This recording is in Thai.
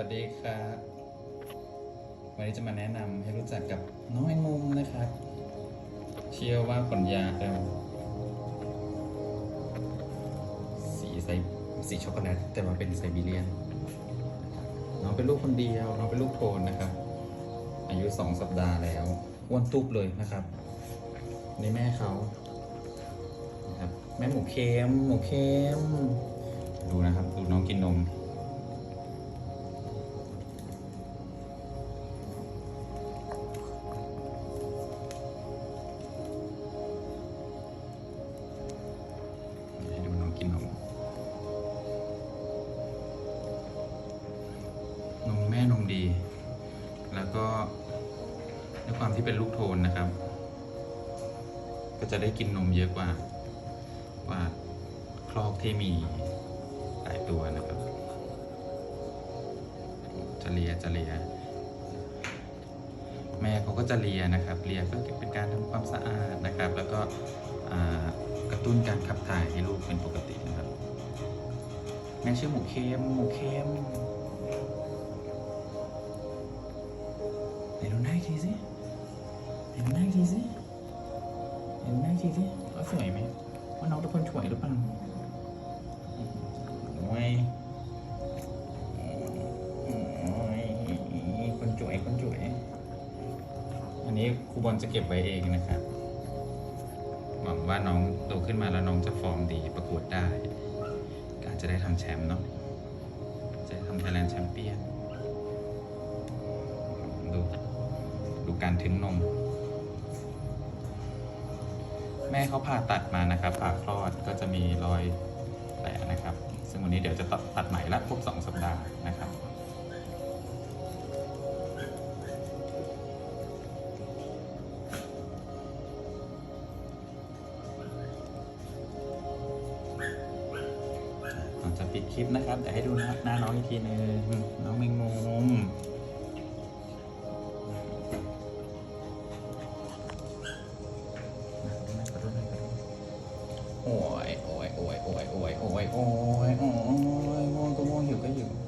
วัสดีครับ วันนี้จะมาแนะนำให้รู้จักกับน้องแมงมุมนะครับ เชื่อว่าขนยาเอวสีไซสีช็อกโกแลตแต่ว่าเป็นไซบีเรียน น้องเป็นลูกคนเดียว น้องเป็นลูกโทนนะครับ อายุสองสัปดาห์แล้วอ้วนตุบเลยนะครับ นี่แม่เขานะครับ แม่หมูเค็มหมูเค็มดูนะครับ ดูน้องกินนม ดี แล้วก็ด้วยความที่เป็นลูกโทนนะครับ ก็จะได้กินนมเยอะกว่าว่าคลอกที่มีหลายตัวนะครับ จะเลียจะเลีย แม่เขาก็จะเลียนะครับ เลียก็เป็นการทำความสะอาดนะครับ แล้วก็กระตุ้นการขับถ่ายให้ลูกเป็นปกตินะครับแม่ชื่อหมูเค็มหมูเค็ม ไหนดูหน้าอีกทีสิไหนดูหน้าอีกทีสิไหนดูหน้าอีกทีสิเขาสวยไหมว่าน้องเป็นคนสวยหรือเปล่าโอ้ยโอ้ยคนสวยคนสวยอันนี้ครูบอลจะเก็บไว้เองนะครับหวังว่าน้องโตขึ้นมาแล้วน้องจะฟอร์มดีประกวดได้ก็อาจจะได้ทำแชมป์เนาะจะได้ทำไทยแลนด์แชมเปี้ยน การถึงนม แม่เขาผ่าตัดมานะครับผ่าคลอดก็จะมีรอยแผลนะครับ ซึ่งวันนี้เดี๋ยวจะตัดใหม่ละครบสองสัปดาห์นะครับจะปิดคลิปนะครับเดี๋ยวให้ดูหน้าหน้าน้องอีกทีหนึงน้องแมงมุม โอ้ยโอ้ยโอ้ยโอ้ยโอ้ยโอ้ยโอ้ยโอ้ยง่วงก็ง่วงหิวก็หิวอะกินนมไป